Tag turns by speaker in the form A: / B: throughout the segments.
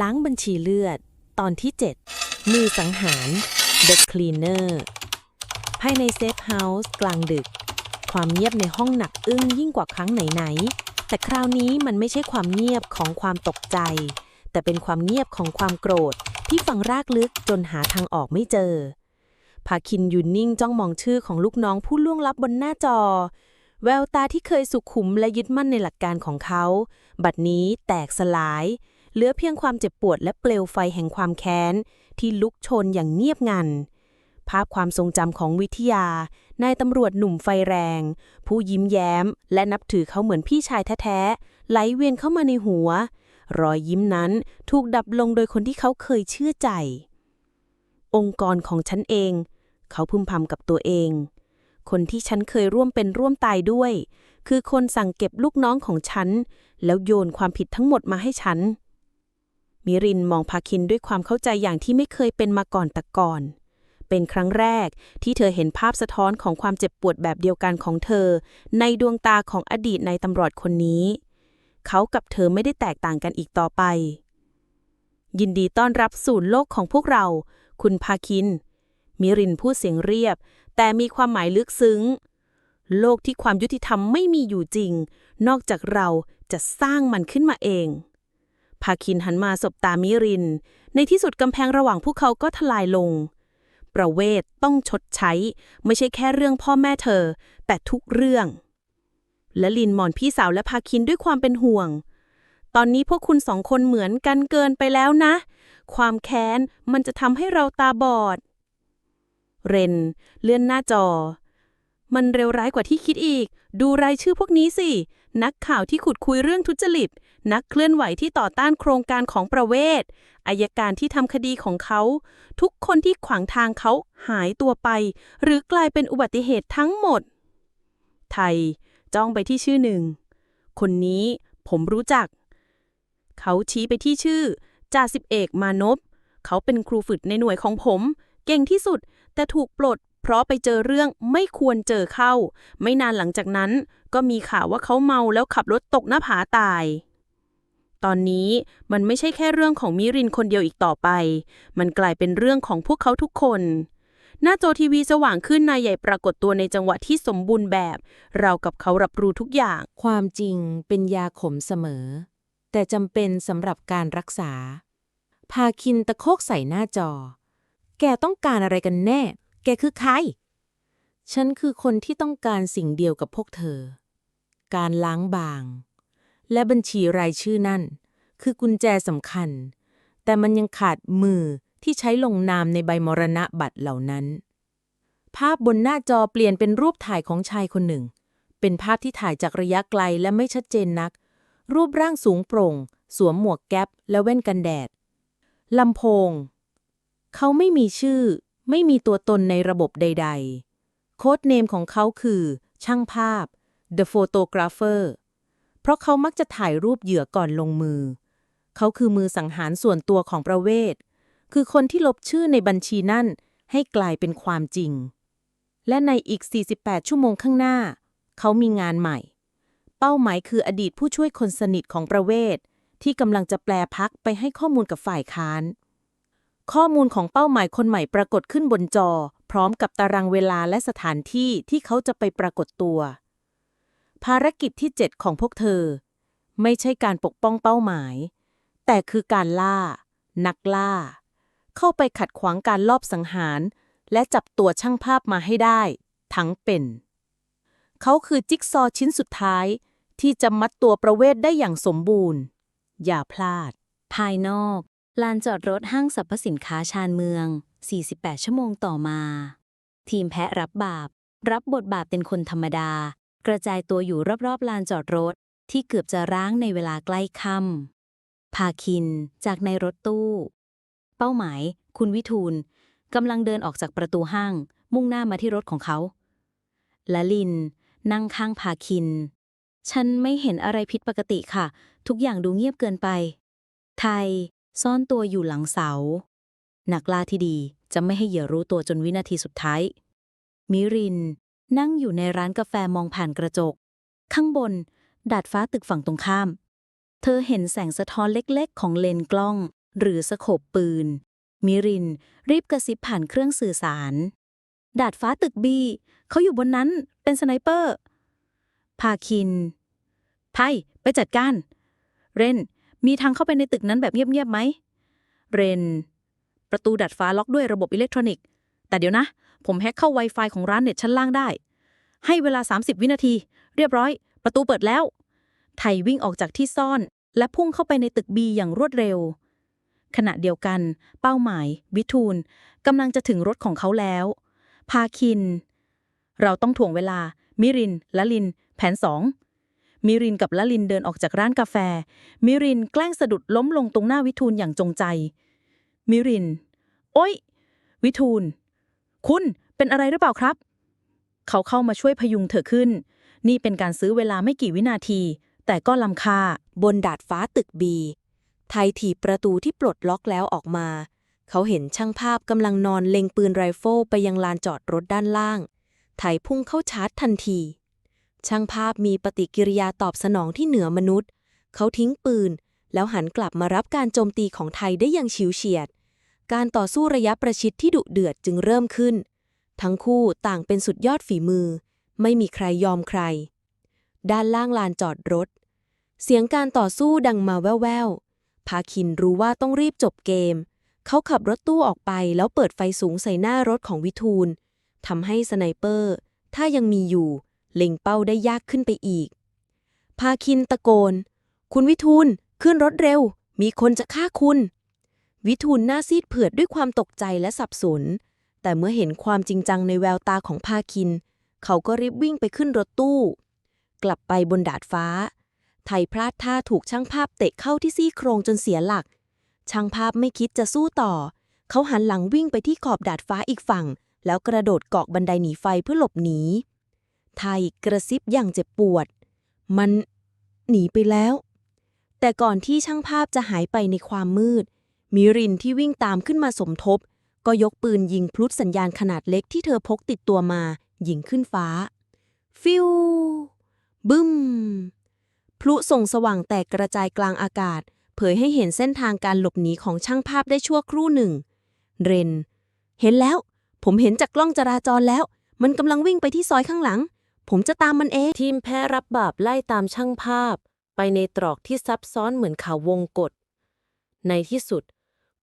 A: ล้างบัญชีเลือด ตอนที่ 7 มือสังหาร The Cleaner ภายในเซฟเฮาส์กลางดึก ความเงียบในห้องหนักอึ้งยิ่งกว่าครั้งไหนๆ แต่คราวนี้มันไม่ใช่ความเงียบของความตกใจ แต่เป็นความเงียบของความโกรธที่ฝังรากลึกจนหาทางออกไม่เจอพาคินยืนนิ่งจ้องมองชื่อของลูกน้องผู้ล่วงลับบนหน้าจอ แววตาที่เคยสุขุมและยึดมั่นในหลักการของเขา บัดนี้แตกสลาย เหลือเพียงความเจ็บปวดและเปลวไฟแห่งความแค้น ที่ลุกชนอย่างเงียบงัน ภาพความทรงจำของวิทยา นายตำรวจหนุ่มไฟแรง ผู้ยิ้มแย้ม และนับถือเขาเหมือนพี่ชายแท้ๆ ไหลเวียนเข้ามาในหัว รอยยิ้มนั้นถูกดับลงโดยคนที่เขาเคยเชื่อใจ องค์กรของฉันเอง เขาพึมพำกับตัวเอง คนที่ฉันเคยร่วมเป็นร่วมตายด้วย คือคนสั่งเก็บลูกน้องของฉัน แล้วโยนความผิดทั้งหมดมาให้ฉัน มิรินมองพาคินด้วยความเข้าใจอย่างที่ไม่เคยเป็นมาก่อนแต่ก่อน เป็นครั้งแรกที่เธอเห็นภาพสะท้อนของความเจ็บปวดแบบเดียวกันของเธอ ในดวงตาของอดีตนายตำรวจคนนี้ เขากับเธอไม่ได้แตกต่างกันอีกต่อไป ยินดีต้อนรับสู่โลกของพวกเรา คุณพาคิน มิรินพูดเสียงเรียบ แต่มีความหมายลึกซึ้ง โลกที่ความยุติธรรมไม่มีอยู่จริง นอกจากเราจะสร้างมันขึ้นมาเอง พาคินหันมาสบตามิริน ในที่สุดกำแพงระหว่างพวกเขาก็ทลายลง ประเวทต้องชดใช้ ไม่ใช่แค่เรื่องพ่อแม่เธอ แต่ทุกเรื่อง และลินมอนพี่สาวและพาคินด้วยความเป็นห่วง ตอนนี้พวกคุณสองคนเหมือนกันเกินไปแล้วนะ ความแค้นมันจะทำให้เราตาบอด เรน เลื่อนหน้าจอ มันเร็วร้ายกว่าที่คิดอีก ดูรายชื่อพวกนี้สิ นักข่าวที่ขุดคุยเรื่องทุจริต นักเคลื่อนไหวที่ต่อต้านโครงการของประเวศอายการที่ทำคดีของเขา ทุกคนที่ขวางทางเขาหายตัวไป หรือกลายเป็นอุบัติเหตุทั้งหมด ไทย จ้องไปที่ชื่อหนึ่ง คนนี้ผมรู้จัก เขาชี้ไปที่ชื่อจ่าสิบเอกมานพเขาเป็นครูฝึกในหน่วยของผม เก่งที่สุด แต่ถูกปลด เพราะไปเจอเรื่องไม่ควรเจอเข้า ไม่นานหลังจากนั้น ก็มีข่าวว่าเขาเมาแล้วขับรถตกหน้าผาตาย ตอนนี้มันไม่ใช่แค่เรื่องของมิรินคนเดียวอีกต่อไป มันกลายเป็นเรื่องของพวกเขาทุกคน หน้าจอทีวีสว่างขึ้นนายใหญ่ปรากฏตัวในจังหวะที่สมบูรณ์แบบ เรากับเขารับรู้ทุกอย่าง
B: ความจริงเป็นยาขมเสมอ แต่จำเป็นสำหรับการรักษา พาคินตะโคกใส่หน้าจอ แกต้องการอะไรกันแน่ แกคือใคร ฉันคือคนที่ต้องการสิ่งเดียวกับพวกเธอ การล้างบาง และบัญชีรายชื่อนั่น คือกุญแจสำคัญ แต่มันยังขาดมือที่ใช้ลงนามในใบมรณะบัตรเหล่านั้น ภาพบนหน้าจอเปลี่ยนเป็นรูปถ่ายของชายคนหนึ่ง เป็นภาพที่ถ่ายจากระยะไกลและไม่ชัดเจนนัก รูปร่างสูงโปร่ง สวมหมวกแก๊ปและแว่นกันแดดลำโพง เขาไม่มีชื่อ ไม่มีตัวตนในระบบใด ๆ โค้ดเนมของเขาคือ ช่างภาพ The Photographer เพราะเขามักจะถ่ายรูปเหยื่อก่อนลงมือ เขาคือมือสังหารส่วนตัวของประเวศ คือคนที่ลบชื่อในบัญชีนั่นให้กลายเป็นความจริง และในอีก 48 ชั่วโมงข้างหน้า เขามีงานใหม่ เป้าหมายคืออดีตผู้ช่วยคนสนิทของประเวศ ที่กำลังจะแปลพักไปให้ข้อมูลกับฝ่ายค้าน ข้อมูลของเป้าหมายคนใหม่ปรากฏขึ้นบนจอ พร้อมกับตารางเวลาและสถานที่ที่เขาจะไปปรากฏตัว ภารกิจที่ 7 ของพวกเธอ ไม่ใช่การปกป้องเป้าหมาย แต่คือการล่า นักล่า เข้าไปขัดขวางการลอบสังหาร และจับตัวช่างภาพมาให้ได้ ทั้งเป็น เขาคือจิ๊กซอว์ชิ้นสุดท้าย ที่จะมัดตัวประเวศได้อย่างสมบูรณ์ อย่าพลาด
C: ภายนอก ลานจอดรถห้างสรรพสินค้าชานเมือง 48 ชั่วโมงต่อมา ทีมแพะรับบาป รับบทบาทเป็นคนธรรมดา กระจายตัวอยู่รอบๆลานจอดรถที่เกือบจะร้างในเวลาใกล้ค่ำพาคินจากในรถตู้ เป้าหมาย คุณวิทูลกำลังเดินออกจากประตูห้าง มุ่งหน้ามาที่รถของเขาและลิน นั่งข้างพาคิน ฉันไม่เห็นอะไรผิดปกติค่ะ ทุกอย่างดูเงียบเกินไป ไทย ซ่อนตัวอยู่หลังเสา นักล่าที่ดีจะไม่ให้เหยื่อรู้ตัวจนวินาทีสุดท้าย มิริน นั่งอยู่ในร้านกาแฟมองผ่านกระจก ข้างบน ดาดฟ้าตึกฝั่งตรงข้าม เธอเห็นแสงสะท้อนเล็กๆ ของเลนกล้อง หรือสโคปปืน มิริน รีบกระซิบผ่านเครื่องสื่อสาร ดาดฟ้าตึกบีเขาอยู่บนนั้นเป็นสไนเปอร์ พาคิน ไพไปจัดการ เรน มีทางเข้าไปในตึกนั้นแบบเงียบๆไหม เรน ประตูดัดฟ้าล็อกด้วยระบบอิเล็กทรอนิกส์ แต่เดี๋ยวนะ ผมแฮ็กเข้า Wi-Fi ของร้านเน็ตชั้นล่างได้ ให้เวลา 30 วินาที เรียบร้อย ประตูเปิดแล้ว ไทยวิ่งออกจากที่ซ่อน และพุ่งเข้าไปในตึกบีอย่างรวดเร็ว ขณะเดียวกัน เป้าหมาย วิทูลกำลังจะถึงรถของเขาแล้ว พาคิน เราต้องถ่วงเวลา มิรินละลิน แผนสองมิรินกับละลินเดินออกจากร้านกาแฟ มิรินแกล้งสะดุดล้มลงตรงหน้าวิทูลอย่างจงใจ มิริน โอ๊ย วิทูล คุณเป็นอะไรหรือเปล่าครับ เขาเข้ามาช่วยพยุงเธอขึ้น นี่เป็นการซื้อเวลาไม่กี่วินาที แต่ก็ลำค่า
B: บนดาดฟ้าตึกบี ไทยถีบประตูที่ปลดล็อกแล้วออกมา เขาเห็นช่างภาพกำลังนอนเล็งปืนไรเฟิลไปยังลานจอดรถด้านล่าง ไทยพุ่งเข้าชาร์จทันที ช่างภาพมีปฏิกิริยาตอบสนองที่เหนือมนุษย์ เขาทิ้งปืน แล้วหันกลับมารับการโจมตีของไทยได้อย่างฉิวเฉียด การต่อสู้ระยะประชิดที่ดุเดือดจึงเริ่มขึ้น ทั้งคู่ต่างเป็นสุดยอดฝีมือ ไม่มีใครยอมใคร ด้านล่างลานจอดรถ เสียงการต่อสู้ดังมาแว่วๆพาคินรู้ว่าต้องรีบจบเกม เขาขับรถตู้ออกไปแล้วเปิดไฟสูงใส่หน้ารถของวิทูลทำให้สไนเปอร์ ถ้ายังมีอยู่ เล็งเป้าได้ยากขึ้นไปอีก พาคินตะโกน คุณวิทูลขึ้นรถเร็ว มีคนจะฆ่าคุณ วิทูลหน้าซีดเผือดด้วยความตกใจและสับสน แต่เมื่อเห็นความจริงจังในแววตาของพาคิน เขาก็รีบวิ่งไปขึ้นรถตู้ กลับไปบนดาดฟ้า ไทยพลาดท่าถูกช่างภาพเตะเข้าที่ซี่โครงจนเสียหลัก ช่างภาพไม่คิดจะสู้ต่อ เขาหันหลังวิ่งไปที่ขอบดาดฟ้าอีกฝั่ง แล้วกระโดดเกาะบันไดหนีไฟเพื่อหลบหนี ไทยกระซิบอย่างเจ็บปวด มันหนีไปแล้ว แต่ก่อนที่ช่างภาพจะหายไปในความมืด มิรินที่วิ่งตามขึ้นมาสมทบ ก็ยกปืนยิงพลุสัญญาณขนาดเล็กที่เธอพกติดตัวมา ยิงขึ้นฟ้า ฟิวบึ้ม พลุส่งสว่างแตกกระจายกลางอากาศ เผยให้เห็นเส้นทางการหลบหนีของช่างภาพได้ชั่วครู่หนึ่ง เรน เห็นแล้ว ผมเห็นจากกล้องจราจรแล้ว มันกำลังวิ่งไปที่ซอยข้างหลัง ผมจะตามมันเอง ทีมแพ้รับบาปไล่ตามช่างภาพ ไปในตรอกที่ซับซ้อนเหมือนเขาวงกฏในที่สุด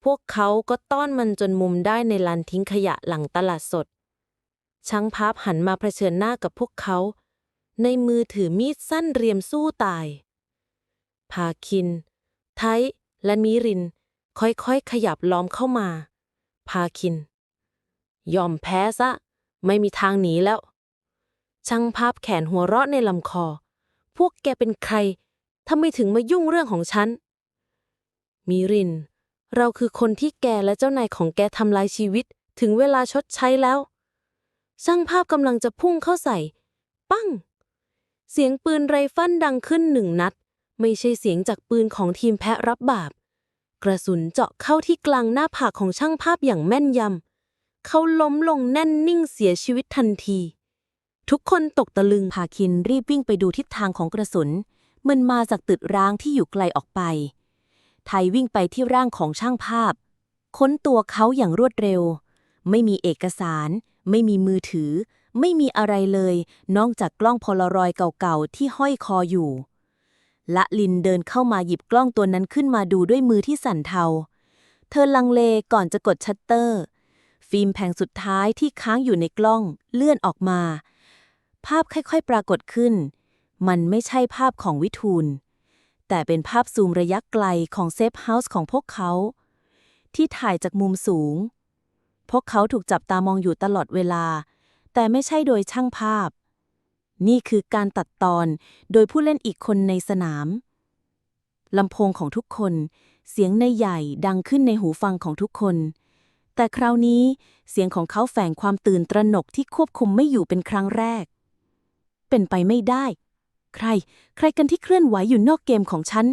B: พวกเขาก็ต้อนมันจนมุมได้ในลานทิ้งขยะหลังตลาดสดช่างภาพหันมาเผชิญหน้ากับพวกเขา ในมือถือมีดสั้นเรียมสู้ตาย พาคิน ไทและมิริน ค่อยๆ ขยับล้อมเข้ามา พาคิน ยอมแพ้ซะ ไม่มีทางหนีแล้ว ช่างภาพแขนหัวเราะในลำคอ พวกแกเป็นใครทำไมถึงมายุ่งเรื่องของฉันมิริน เราคือคนที่แกและเจ้านายของแกทำลายชีวิต ถึงเวลาชดใช้แล้ว ช่างภาพกำลังจะพุ่งเข้าใส่ ปั้ง เสียงปืนไรฟันดังขึ้นหนึ่งนัด ไม่ใช่เสียงจากปืนของทีมแพะรับบาป กระสุนเจาะเข้าที่กลางหน้าผากของช่างภาพอย่างแม่นยำ เขาล้มลงแน่นนิ่งเสียชีวิตทันที ทุกคนตกตะลึง
D: พาคินรีบวิ่งไปดูทิศทางของกระสุน มันมาจากตึกร้างที่อยู่ไกลออกไป ไทยวิ่งไปที่ร่างของช่างภาพ ค้นตัวเขาอย่างรวดเร็ว ไม่มีเอกสาร ไม่มีมือถือ ไม่มีอะไรเลย นอกจากกล้องโพลารอยเก่าๆ ที่ห้อยคออยู่ ละลินเดินเข้ามาหยิบกล้องตัวนั้นขึ้นมาดูด้วยมือที่สั่นเทา เธอลังเลก่อนจะกดชัตเตอร์ ฟิล์มแผงสุดท้ายที่ค้างอยู่ในกล้องเลื่อนออกมา ภาพค่อยๆ ปรากฏขึ้น มันไม่ใช่ภาพของวิทูล แต่เป็นภาพซูมระยะไกลของเซฟเฮาส์ของพวกเขา ที่ถ่ายจากมุมสูง พวกเขาถูกจับตามองอยู่ตลอดเวลา แต่ไม่ใช่โดยช่างภาพ นี่คือการตัดตอนโดยผู้เล่นอีกคนในสนามลำโพงของทุกคน เสียงในใหญ่ดังขึ้นในหูฟังของทุกคน แต่คราวนี้เสียงของเขาแฝงความตื่นตระหนกที่ควบคุมไม่อยู่เป็นครั้งแรก เป็นไปไม่ได้ ใคร ใครกันที่เคลื่อนไหวอยู่นอกเกมของฉัน